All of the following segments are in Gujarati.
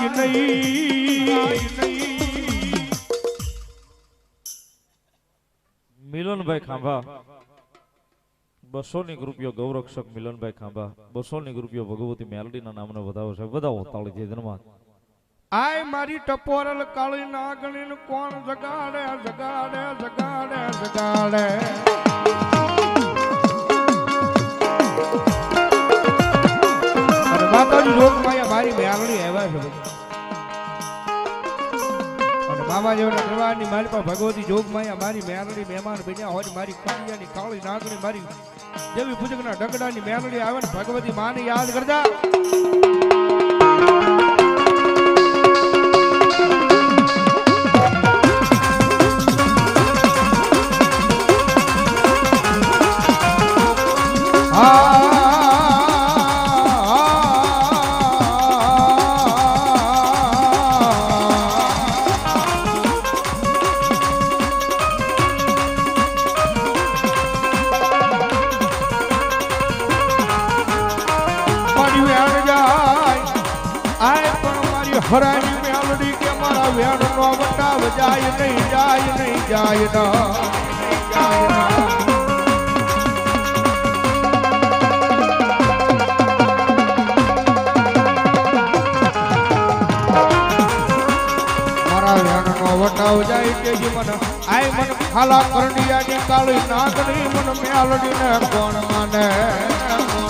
કાંઈ નહીં. મિલનભાઈ ખાંભા. બસો ની ગ્રુપિયો ગૌરક્ષક મિલનભાઈ ખાંભા. બસો ની ગ્રુપિયો ભગવતી મેલડીના નામને વધાવો છે વધાવો તાળી જય ધન્યવાદ આય મારી ટપોરલ કાળી નાગણી કોણ જગાડે જગાડે જગાડે જગાડે? માતાજી લોકમાયા મારી મેળણી આવ્યા છે. અને મામા દરબારની મારી પાસે ભગવતી જોગમાયા મારી મેળણી મહેમાન બન્યા હોય મારી કન્યાની કાળી નાગણી મારી દેવી પૂજકના ડગડાની મેળણી આવે ને ભગવતી માને યાદ કરતા મારી મેલડી કે મારા વેણ નો વટાવ જાય નહીં જાય નહીં, જાય ના. ના વટાવ જાય કે મને? આય મન ખાલા કરંડિયાની કાળી નાગણી, મન મેલડીને કોણ માને કોણ માને?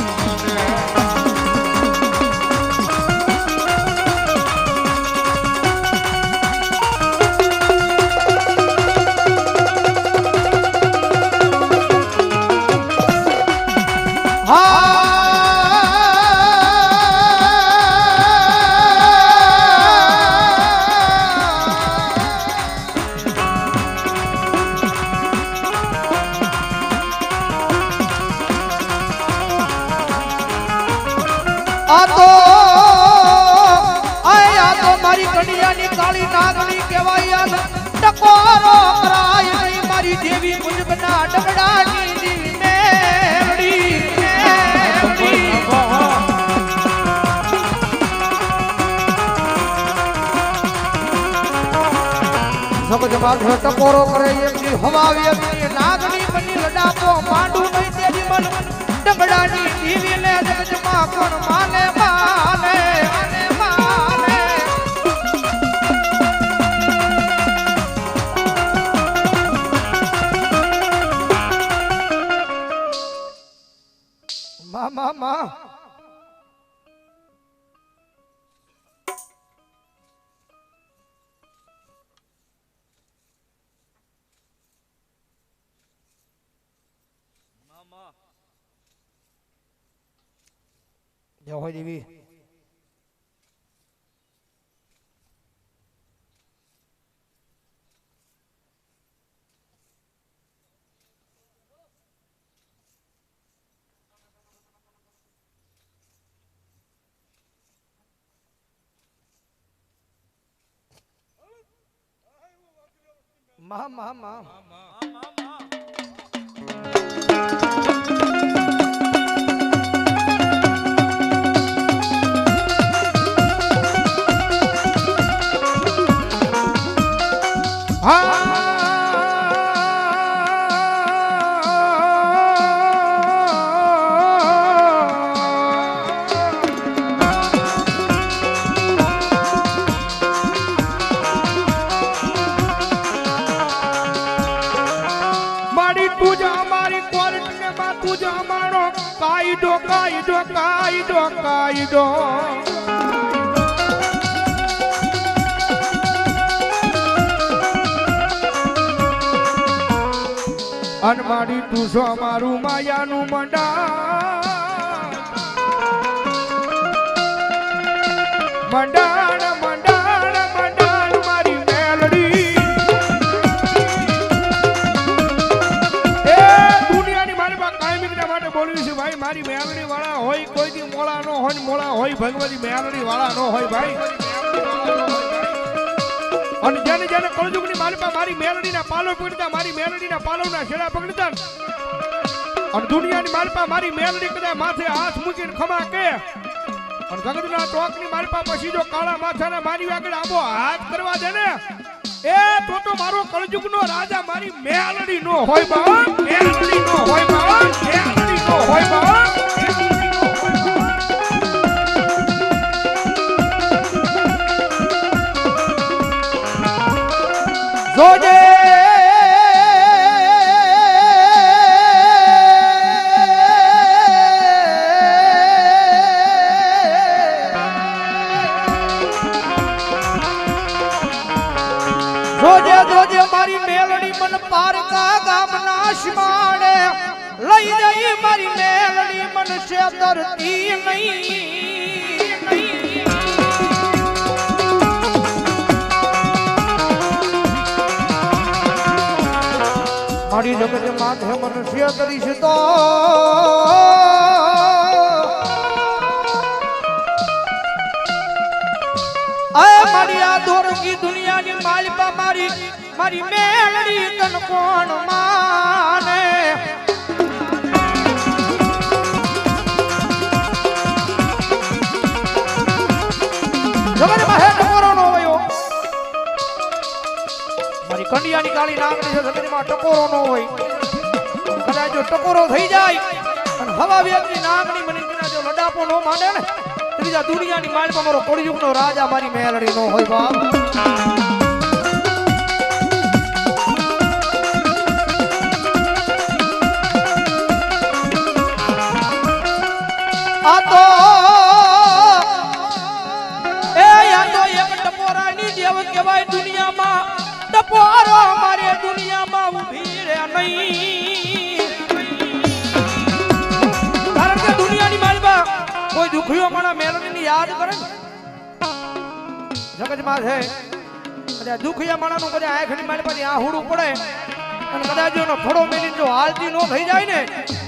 આ તો આ તો મારી કડિયાની કાળી નાગણી કહેવાય ટકોરો કરાય નહીં મારી દેવી મુજબના ડગડાની દેવી મેરડી મેરડી. સમજ માથે ટકોરો કરે એમની હવા એમની નાગણી મા મા મા જય મા મા મા કાયદો કાયદો કાયદો. કાયદો તું છો મારું માયાનું મંડા મંડાણ નો હોય ને મોળા હોય, ભગવતી મેરડી વાળા નો હોય ભાઈ. અને જેને જેને કળજુગની ની પાસે મારી મેરડીના પાલો પકડતા મારી મેરડીના પાલોના છેડા પકડતા, અને દુનિયાની મારી પાસે મારી મેરડી કદાચ માથે હાથ મૂકીને ખમા કે. અને જગતના ચોકની મારી પાસે પછી જો કાળા માથાના મારી આગળ આબો હાથ કરવા દે ને, એ તો તો મારો કળજુગનો રાજા, મારી મેલડી નો હોય બા મેલડી નો હોય બા મેલડી નો હોય બા જોજે જોજે જોજે મારી મેલડી મન પારકા ગામના શિમાડે લઈ જઈ મારી મેલડી મન શેતરતી નહીં. મારી જગત માથે મનુષ્ય કરીશ તો. મારી આ દોરકી દુનિયાની માલિકા મારી મારી મેલડી તન કોણ માને? જગત માહે કંડિયાની કાળી નાગણી છે જગતમાં ટકોરો ન હોય. કદાચ જો ટકોરો થઈ જાય અને હવા વેગની નાગણી મને જો લડાપો ન માને ને, ત્રીજા દુનિયાની માલમાં મારો કળિયુગનો રાજા મારી મેલડી નો હોય બાપ. કહેવાય દુનિયામાં. ટપોરો મારે દુનિયામાં ઊભી રે નહીં. કારણ કે દુનિયાની માલમાં કોઈ દુખ્યો પણ મેલડીની યાદ કરે જગતમાં છે કદાચ દુખિયા માણાનું કદાચ આંખની મારી પાસે આહુડું પડે. અને કદાચ એનો થોડો મેલી જો હાલતી નો થઈ જાય ને,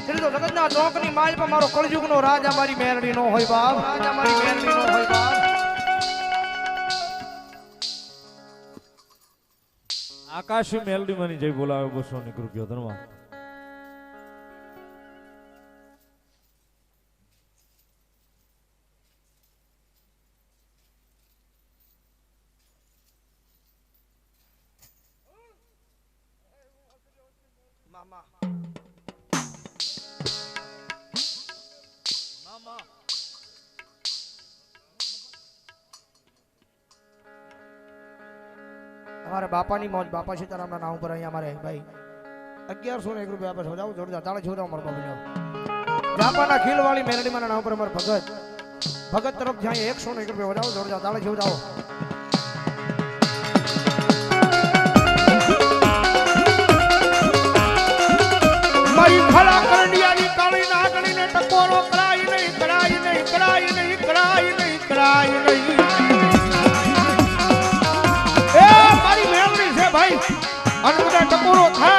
એટલે તો જગતના ચોકની માલ પર મારો કળયુગનો રાજા મારી મેલડી નો હોય બાપ રાજા મારી મેલડી નો હોય બાપ. આકાશી મેલડી માની જય બોલાવે બસો ની કૃપયો ધનવા મામા અમારે બાપાની મોજ, બાપા સીતારામના નામ ઉપર અહીંયા અમારે, ભાઈ, અગિયારસો ને એક રૂપિયા આપે સમજાવું જોરદાર. તાળે છોડો અમારો બાપુ બાપાના ખીલવાળી મેલડીમાંના નામ ઉપર અમારે ભગત. ભગત તરફ જ્યાં એકસો ને એક રૂપિયા વધાવો, જોરદાર. તાળે છોડાવો અને બધા ટકોરો થાય